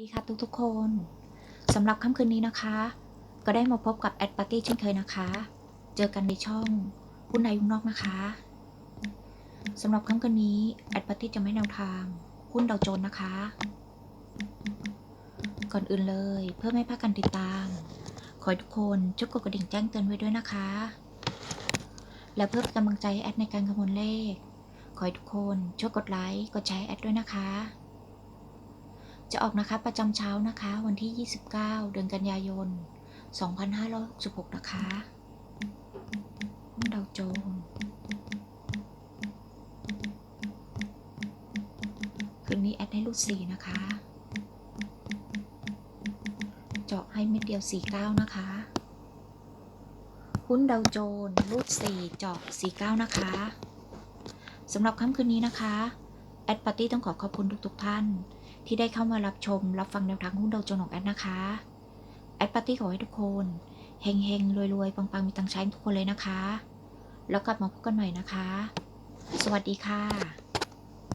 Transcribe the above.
ดีค่ะทุกๆคนสำหรับค่ำคืนนี้นะคะ ก็ได้มาพบกับแอดปาร์ตี้เช่นเคยนะคะ เจอกันในช่องหุ้นในหุ้นนอกนะคะสำหรับค่ำคืนนี้แอดปาร์ตี้จะไม่แนวทางหุ้นดาวโจน์นะคะ ก่อนอื่นเลยเพื่อไม่พลาดการติดตาม ขอให้ทุกคนช่วยกดกระดิ่งแจ้งเตือนไว้ด้วยนะคะ และเพื่อเป็นกำลังใจให้แอดในการคำนวณเลข ขอให้ทุกคนช่วยกดไลค์กดแชร์แอดด้วยนะคะ จะออกนะคะประจำเช้านะคะ วันที่ 29 เดือนกันยายน 2566 นะคะหุ้นดาวโจนส์คืนนี้แอดให้รูด4นะคะ เจาะให้เม็ดเดียว 49 นะคะหุ้นดาวโจนส์รูด4เจาะ49 นะคะสำหรับค่ำคืนนี้นะคะ แอดปาร์ตี้ต้องขอขอบคุณทุกๆท่าน ที่ได้เข้ามารับชม รับฟังแนวทางหุ้นดาวโจนส์ของแอดนะคะ แอดปาร์ตี้ขอให้ทุกคนเฮงเฮงรวยรวยๆปังๆมีตังใช้ทุกคนเลยนะคะ แล้วกลับมาพบกันใหม่นะคะ สวัสดีค่ะ